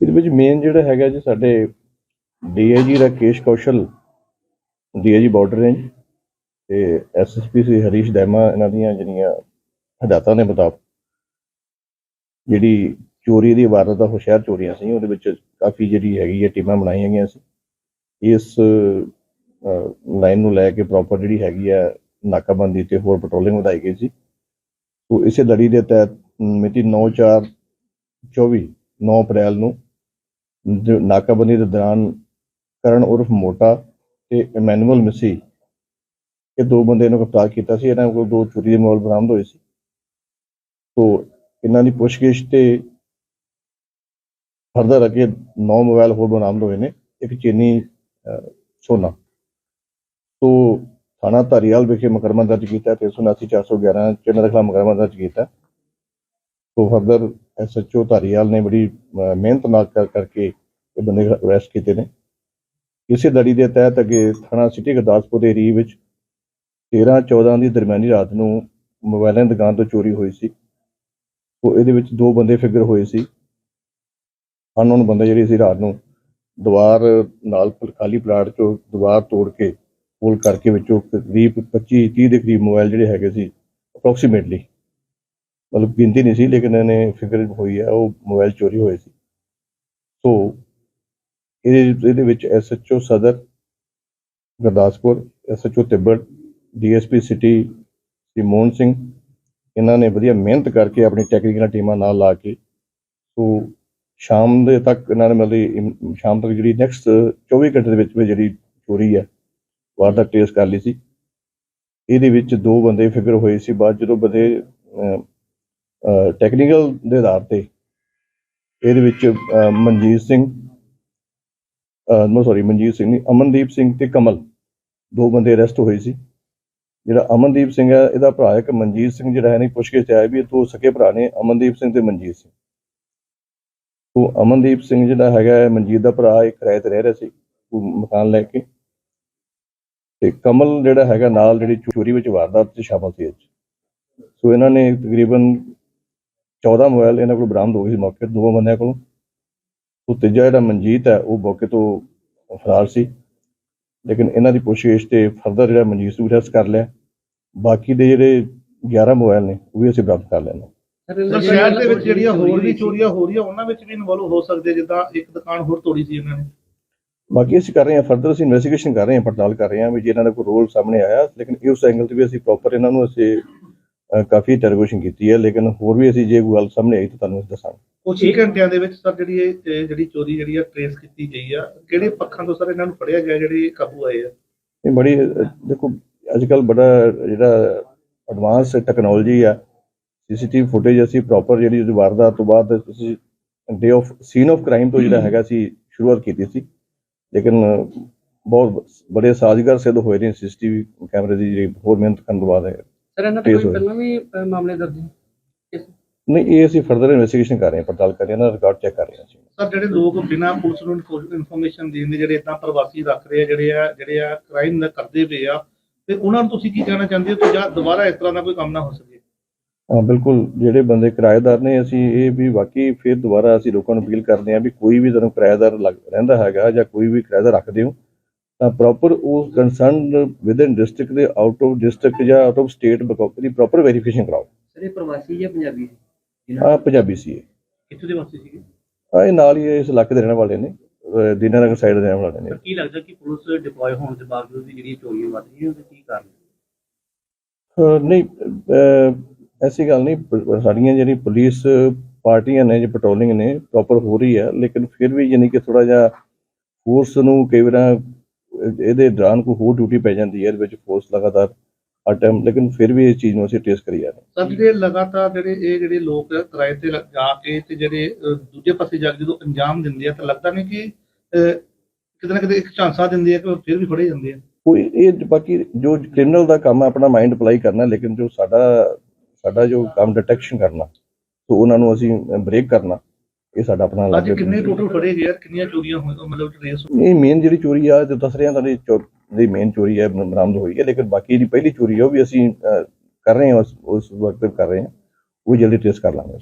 ਇਹਦੇ ਵਿੱਚ ਮੇਨ ਜਿਹੜਾ ਹੈਗਾ ਜੀ ਸਾਡੇ DIG Rakesh Kaushal DIG border range ਤੇ ਐਸਐਸਪੀ ਸੀ ਹਰੀਸ਼ ਦੈਮਾ ਇਹਨਾਂ ਦੀਆਂ ਜਿਹੜੀਆਂ ਹਦਾਇਤਾਂ ਦੇ ਮੁਤਾਬਕ ਜਿਹੜੀ ਚੋਰੀ ਦੀ ਵਾਰਦਾਤ ਉਹ ਸ਼ਹਿਰ ਚੋਰੀਆਂ ਸੀ, ਉਹਦੇ ਵਿੱਚ ਕਾਫੀ ਜਿਹੜੀ ਹੈਗੀ ਹੈ ਟੀਮਾਂ ਬਣਾਈਆਂ ਗਈਆਂ ਸੀ। ਇਸ ਲਾਈਨ ਨੂੰ ਲੈ ਕੇ ਪ੍ਰੋਪਰ ਜਿਹੜੀ ਹੈਗੀ ਹੈ ਨਾਕਾਬੰਦੀ ਤੇ ਹੋਰ ਪੈਟਰੋਲਿੰਗ ਵਧਾਈ ਗਈ ਸੀ। ਸੋ ਇਸੇ ਲੜੀ ਦੇ ਤਹਿਤ ਮਿਤੀ 9/4 24 9 ਅਪ੍ਰੈਲ ਨੂੰ ਨਾਕਾਬੰਦੀ ਦੇ ਦੌਰਾਨ ਕਰਨ ਉਰਫ ਮੋਟਾ ਤੇ ਇਮੈਨੂਅਲ ਮਿਸੀ ਇਹ ਦੋ ਬੰਦੇ ਨੂੰ ਗ੍ਰਿਫਤਾਰ ਕੀਤਾ ਸੀ ਇਹਨਾਂ ਕੋਲ ਦੋ ਚੋਰੀ ਦੇ ਮੋਬਾਈਲ ਬਰਾਮਦ ਹੋਏ ਸੀ। ਸੋ ਇਹਨਾਂ ਦੀ ਪੁੱਛਗਿੱਛ ਤੇ ਫਰਦਰ ਅੱਗੇ 9 ਮੋਬਾਈਲ ਹੋਰ ਬਰਾਮਦ ਹੋਏ ਨੇ ਇੱਕ ਚੀਨੀ ਅਹ, ਸੋਨਾ। ਸੋ ਥਾਣਾ ਧਾਰੀਵਾਲ ਵਿਖੇ ਮੁਕੱਦਮਾ ਦਰਜ ਕੀਤਾ 379 411 ਚਿੰਨ੍ਹ ਦਾ ਖਿਲਾਫ ਮੁਕੱਦਮਾ ਦਰਜ ਕੀਤਾ। ਸੋ ਫਰਦਰ ਐਸਐਚਓ ਧਾਰੀਵਾਲ ਨੇ ਬੜੀ ਮਿਹਨਤ ਨਾਲ ਕਰ, ਕਰਕੇ ਇਹ ਬੰਦੇ ਅਰੈਸਟ ਕੀਤੇ ਨੇ। ਇਸੇ ਲੜੀ ਦੇ ਤਹਿਤ ਅੱਗੇ ਥਾਣਾ ਸਿਟੀ ਗੁਰਦਾਸਪੁਰ ਦੇ ਏਰੀਏ ਵਿੱਚ 13 14 ਦੀ ਦਰਮਿਆਨੀ ਰਾਤ ਨੂੰ ਮੋਬਾਈਲਾਂ ਦੀ ਦੁਕਾਨ ਤੋਂ ਚੋਰੀ ਹੋਈ ਸੀ। ਉਹ ਇਹਦੇ ਵਿੱਚ ਦੋ ਬੰਦੇ ਫਿਗਰ ਹੋਏ ਸੀ। ਅਨਨੋਨ ਬੰਦੇ ਜਿਹੜੇ ਸੀ ਰਾਤ ਨੂੰ ਦੀਵਾਰ ਨਾਲ ਖਾਲੀ ਪਲਾਟ ਚੋਂ ਦੀਵਾਰ ਤੋੜ ਕੇ ਕੋਲ ਕਰਕੇ ਵਿੱਚੋਂ ਕਰੀਬ 25 30 ਦੇ ਕਰੀਬ ਮੋਬਾਈਲ ਜਿਹੜੇ ਹੈਗੇ ਸੀ ਅਪਰੋਕਸੀਮੇਟਲੀ ਮਤਲਬ ਗਿਣਤੀ ਨਹੀਂ ਸੀ, ਲੇਕਿਨ ਇਹਨੇ ਫਿਗਰ ਹੋਈ ਹੈ ਉਹ ਮੋਬਾਈਲ ਚੋਰੀ ਹੋਏ ਸੀ। ਸੋ ਇਹਦੇ ਇਹਦੇ ਵਿੱਚ ਐਸਐਚਓ ਸਦਰ, Gurdaspur SHO Tibbar DSP city, Simon Singh, ਇਹਨਾਂ ਨੇ ਵਧੀਆ ਮਿਹਨਤ ਕਰਕੇ ਆਪਣੀ ਟੈਕਨੀਕਲ ਟੀਮਾਂ ਨਾਲ ਲਾ ਕੇ, ਸੋ ਸ਼ਾਮ ਦੇ ਤੱਕ ਇਹਨਾਂ ਨੇ ਮਤਲਬ ਸ਼ਾਮ ਤੱਕ ਜਿਹੜੀ ਨੈਕਸਟ 24 ਘੰਟੇ ਦੇ ਵਿੱਚ ਵਿੱਚ ਜਿਹੜੀ ਚੋਰੀ ਹੈ ਵਾਰਦਾਤ ਟ੍ਰੇਸ ਕਰ ਲਈ ਸੀ। ਇਹਦੇ ਵਿੱਚ ਦੋ ਬੰਦੇ ਫਿਗਰ ਹੋਏ ਸੀ, ਬਾਅਦ ਜਦੋਂ ਬੰਦੇ ਟੈਕਨੀਕਲ ਦੇ ਆਧਾਰ ਤੇ ਇਹਦੇ ਵਿੱਚ ਮਨਜੀਤ ਸਿੰਘ ਨੋ ਸੌਰੀ ਮਨਜੀਤ ਸਿੰਘ ਨਹੀਂ, ਅਮਨਦੀਪ ਸਿੰਘ ਤੇ ਕਮਲ, ਦੋ ਬੰਦੇ ਅਰੈਸਟ ਹੋਏ ਸੀ। ਜਿਹੜਾ ਅਮਨਦੀਪ ਸਿੰਘ ਹੈ, ਇਹਦਾ ਭਰਾ ਇੱਕ ਮਨਜੀਤ ਸਿੰਘ ਜਿਹੜਾ ਹੈ ਨਹੀਂ ਪੁੱਛ ਕੇ ਆਇਆ ਵੀ ਇਹ ਦੋ ਸਕੇ ਭਰਾ ਨੇ, ਅਮਨਦੀਪ ਸਿੰਘ ਤੇ ਮਨਜੀਤ ਸਿੰਘ। ਤੋਂ ਅਮਨਦੀਪ ਸਿੰਘ ਜਿਹੜਾ ਹੈਗਾ ਮਨਜੀਤ ਦਾ ਭਰਾ, ਇੱਕ ਕਿਰਾਏ ਤੇ ਰਹਿ ਰਿਹਾ ਸੀ, ਉਹ ਮਕਾਨ ਲੈ ਕੇ। ਤੇ ਕਮਲ ਜਿਹੜਾ ਹੈਗਾ, ਨਾਲ ਜਿਹੜੀ ਚੋਰੀ ਵਿੱਚ ਵਾਰਦਾਤ ਚ ਸ਼ਾਮਲ ਸੀ ਇਹ ਸੋ ਇਹਨਾਂ ਨੇ ਤਕਰੀਬਨ 14 ਮੋਬਾਈਲ ਇਹਨਾਂ ਕੋਲ ਬਰਾਮਦ ਹੋ ਗਏ ਸੀ ਮੌਕੇ ਤੇ ਦੋ ਬੰਦਿਆਂ ਕੋਲੋਂ। ਉਹ ਤੀਜਾ ਜਿਹੜਾ ਮਨਜੀਤ ਹੈ ਉਹ ਮੌਕੇ ਤੋਂ ਫਰਾਰ ਸੀ। ਲੇਕਿਨ ਇਹਨਾਂ ਦੀ ਪੁੱਛਗਿੱਛ ਤੇ ਫਰਦਰ ਜਿਹੜਾ ਮਨਜੀਤ ਨੂੰ ਅਰੈਸਟ ਕਰ ਲਿਆ। ਬਾਕੀ ਦੇ ਜਿਹੜੇ 11 ਮੋਬਾਈਲ ਨੇ ਉਹ ਵੀ ਅਸੀਂ ਬਰਾਮਦ ਕਰ ਲਏ ਨੇ ਸਰ ਸ਼ਹਿਰ ਦੇ ਵਿੱਚ ਜਿਹੜੀਆਂ ਹੋਰ ਵੀ ਚੋਰੀਆਂ ਹੋ ਰਹੀਆਂ ਉਹਨਾਂ ਵਿੱਚ ਵੀ ਇਨਵੋਲਵ ਹੋ ਸਕਦੇ ਜਿੱਦਾਂ ਇੱਕ ਦੁਕਾਨ ਹੋਰ ਤੋੜੀ ਸੀ ਇਹਨਾਂ ਨੇ। ਬਾਕੀ ਅਸੀਂ ਕਰ ਰਹੇ ਹਾਂ ਫਰਦਰ ਅਸੀਂ ਇਨਵੈਸਟੀਗੇਸ਼ਨ ਕਰ ਰਹੇ ਹਾਂ ਪੜਤਾਲ ਕਰ ਰਹੇ ਹਾਂ ਵੀ ਜੇ ਇਹਨਾਂ ਦਾ ਕੋਈ ਰੋਲ ਸਾਹਮਣੇ ਆਇਆ ਲੇਕਿਨ ਇਸ ਐਂਗਲ ਤੇ ਵੀ ਅਸੀਂ ਪ੍ਰੋਪਰ ਇਹਨਾਂ ਨੂੰ ਅਸੀਂ ਕਾਫੀ ਇੰਟਰੋਗੇਸ਼ਨ ਕੀਤੀ ਹੈ ਲੇਕਿਨ ਹੋਰ ਵੀ ਅਸੀਂ ਜੇ ਕੋਈ ਗੱਲ ਸਾਹਮਣੇ ਆਈ ਤਾਂ ਤੁਹਾਨੂੰ ਦੱਸਾਂਗੇ। ਕੁਝ ਹੀ ਘੰਟਿਆਂ ਦੇ ਵਿੱਚ ਸਰ ਜਿਹੜੀ ਇਹ ਜਿਹੜੀ ਚੋਰੀ ਜਿਹੜੀ ਆ ਟ੍ਰੇਸ ਕੀਤੀ ਗਈ ਆ। ਕਿਹੜੇ ਪੱਖਾਂ ਤੋਂ ਸਰ ਇਹਨਾਂ ਨੂੰ ਫੜਿਆ ਗਿਆ ਜਿਹੜੇ ਕਾਬੂ ਆਏ ਆ? ਇਹ ਬੜੀ ਦੇਖੋ ਅੱਜ ਕੱਲ ਬੜਾ ਜਿਹੜਾ ਐਡਵਾਂਸ ਟੈਕਨੋਲੋਜੀ ਆ ਸੀਸੀਟੀਵੀ ਫੁਟੇਜ ਅਸੀਂ ਪ੍ਰੋਪਰ ਜਿਹੜੀ ਉਹਦੀ ਵਾਰਦਾਤ ਤੋਂ ਬਾਅਦ ਤੁਸੀਂ day of scene of crime ਤੋਂ ਜਿਹੜਾ ਹੈਗਾ ਸੀ ਸ਼ੁਰੂਆਤ ਕੀਤੀ ਸੀ। ਲੇਕਿਨ ਬਹੁਤ ਬੜੇ ਸਾਜ਼ਗਰ ਸਿੱਧ ਹੋਏ ਨੇ ਸੀਸੀਟੀਵੀ ਕੈਮਰੇ ਦੀ ਜਿਹੜੀ ਹੋਰ ਮਿਹਨਤ ਕਰਨ ਤੋਂ ਬਾਅਦ ਹੈ ਸਰ ਇਹਨਾਂ ਤੇ ਕੋਈ। ਪਹਿਲਾਂ ਵੀ ਮਾਮਲੇ ਦਰਜ ਇਸ- ਨਹੀਂ ਇਹ ਅਸੀਂ ਫਰਦਰ ਇਨਵੈਸਟੀਗੇਸ਼ਨ ਕਰ ਰਹੇ ਹਾਂ ਪੜਤਾਲ ਕਰ ਰਹੇ ਹਾਂ ਨਾ ਰਿਕਾਰਡ ਚੈੱਕ ਕਰ ਰਹੇ ਹਾਂ ਅਸੀਂ। ਸਰ ਜਿਹੜੇ ਲੋਕ ਬਿਨਾਂ ਪੁਲਿਸ ਨੂੰ ਇਨਫੋਰਮੇਸ਼ਨ ਦੇਣ ਦੇ ਜਿਹੜੇ ਇਦਾਂ ਪ੍ਰਵਾਸੀ ਰੱਖ ਰਹੇ ਆ ਜਿਹੜੇ ਆ ਜਿਹੜੇ ਆ ਕ੍ਰਾਈਮ ਕਰਦੇ ਪਏ ਆ ਤੇ ਉਹਨਾਂ ਨੂੰ ਤੁਸੀਂ ਕੀ ਕਹਿਣਾ ਚਾਹੁੰਦੇ ਹੋ ਕਿ ਜਾਂ ਦੁਬਾਰਾ ਇਸ ਤਰ੍ਹਾਂ ਦਾ ਕੋਈ ਕੰਮ ਨਾ ਹੋ ਸਕੇ? ਹਾਂ ਬਿਲਕੁਲ ਜਿਹੜੇ ਬੰਦੇ ਕਿਰਾਏਦਾਰ ਨੇ ਅਸੀਂ ਇਹ ਵੀ ਵਾਕਈ ਫਿਰ ਦੁਬਾਰਾ ਅਸੀਂ ਲੋਕਾਂ ਨੂੰ ਅਪੀਲ ਕਰਦੇ ਹਾਂ ਵੀ ਕੋਈ ਵੀ ਤੁਹਾਨੂੰ ਕਿਰਾਏਦਾਰ ਲੱਗ- ਰਹਿੰਦਾ ਹੈਗਾ ਜਾਂ ਕੋਈ ਵੀ ਕਿਰਾਏਦਾਰ ਰੱਖਦੇ ਹੋ ਤਾਂ ਪ੍ਰੋਪਰ ਉਸ ਕੰਸਰਨ ਵਿਦਨ ਡਿਸਟ੍ਰਿਕਟ ਦੇ ਆਊਟ ਆਫ ਡਿਸਟ੍ਰਿਕਟ ਜਾਂ ਆਊਟ ਆਫ ਸਟੇਟ ਦੀ ਪ੍ਰੋਪਰ ਵੈਰੀਫਿਕੇਸ਼ਨ ਕਰਾਓ। ਸਰ ਇਹ ਪ੍ਰਵਾਸੀ ਜਾਂ ਪੰਜਾਬੀ ਆ ਪੰਜਾਬੀ ਸੀ ਇਹ। ਕਿੱਥੇ ਦੇ ਵਾਸੀ ਸੀਗੇ? ਆਹ ਇਹ ਨਾਲ ਹੀ ਇਸ ਇਲਾਕੇ ਦੇ ਰਹਿਣ ਵਾਲੇ ਨੇ ਦੀਨਾਨਗਰ ਸਾਈਡ ਦੇ ਰਹਿਣ ਵਾਲੇ ਨੇ। ਕੀ ਲੱਗਦਾ ਕਿ ਪੁਲਿਸ ਡਿਪਲੋਏ ਹੋਣ ਦੇ ਬਾਵਜੂਦ ਵੀ ਜਿਹੜੀਆਂ ਚੋਰੀਆਂ ਵੱਧ ਰਹੀਆਂ ਉਹਦੇ ਕੀ ਕਾਰਨ? ਨਹੀਂ ਐਸੀ ਗੱਲ ਨਹੀਂ ਸਾਡੀਆਂ ਜਿਹੜੀ ਪੁਲਿਸ ਪਾਰਟੀਆਂ ਨੇ ਜੇ ਪੈਟਰੋਲਿੰਗ ਨੇ ਪ੍ਰੋਪਰ ਹੋ ਰਹੀ ਹੈ ਲੇਕਿਨ ਫਿਰ ਵੀ ਯਾਨੀ ਕਿ ਥੋੜਾ ਜਿਹਾ ਫੋਰਸ ਨੂੰ ਕਈ ਵਾਰ ਇਹਦੇ ਦੌਰਾਨ ਕੋਈ ਹੋਰ ਡਿਊਟੀ ਪੈ ਜਾਂਦੀ ਹੈ ਇਹਦੇ ਵਿੱਚ ਫੋਰਸ ਲਗਾਤਾਰ ਟਾਈਮ ਲੇਕਿਨ ਫਿਰ ਵੀ ਇਸ ਚੀਜ਼ ਨੂੰ ਅਸੀਂ ਟੈਸਟ ਕਰੀ ਜਾ ਰਹੇ ਸਰ ਜਿਹੜੇ ਲਗਾਤਾਰ ਜਿਹੜੇ ਇਹ ਜਿਹੜੇ ਲੋਕ ਕਿਰਾਏ ਤੇ ਲ- ਜਾ ਕੇ ਤੇ ਜਿਹੜੇ ਅਹ, ਦੂਜੇ ਪਾਸੇ ਜਾ ਕੇ ਜਦੋਂ ਅੰਜਾਮ ਦਿੰਦੇ ਆ ਤਾਂ ਲੱਗਦਾ ਨਹੀਂ ਕਿ ਅਹ, ਕਿਤੇ ਨਾ ਕਿਤੇ ਇੱਕ ਝਾਂਸਾ ਦਿੰਦੇ ਆ ਕਿ ਉਹ ਫਿਰ ਵੀ ਫੜੇ ਜਾਂਦੇ ਆ? ਕੋਈ ਇਹ ਬਾਕੀ ਜੋ ਕ੍ਰਿਮੀਨਲ ਦਾ ਕੰਮ ਹੈ ਆਪਣਾ ਮਾਈਂਡ ਅਪਲਾਈ ਕਰਨਾ ਲੇਕਿਨ ਜੋ ਸਾਡਾ ਸਾਡਾ ਜੋ ਕੰਮ ਡਿਟੈਕਸ਼ਨ ਕਰਨਾ ਸੋ ਉਹਨਾਂ ਨੂੰ ਅਸੀਂ ਬ੍ਰੇਕ ਕਰਨਾ। ਇਹ ਸਾਡਾ ਆਪਣਾ ਅੱਜ ਕਿੰਨੇ ਟੋਟਲ ਫੜੇ ਗਏ ਆ? ਕਿੰਨੀਆਂ ਚੋਰੀਆਂ ਹੋਈਆਂ? ਮਤਲਬ ਟ੍ਰੇਸ ਇਹ ਮੇਨ ਜਿਹੜੀ ਚੋਰੀ ਆ ਤੇ ਦੱਸ ਰਿਹਾ ਤੁਹਾਡੀ ਜਿਹੜੀ ਮੇਨ ਚੋਰੀ ਹੈ ਬਰਾਮਦ ਹੋਈ ਹੈ ਲੇਕਿਨ ਬਾਕੀ ਜਿਹੜੀ ਪਹਿਲੀ ਚੋਰੀ ਉਹ ਵੀ ਅਸੀਂ ਕਰ ਰਹੇ ਹਾਂ ਉਸ ਉਸ ਵਕਤ ਕਰ ਰਹੇ ਹਾਂ। ਉਹ ਜਲਦੀ ਟ੍ਰੇਸ ਕਰ ਲਾਂਗੇ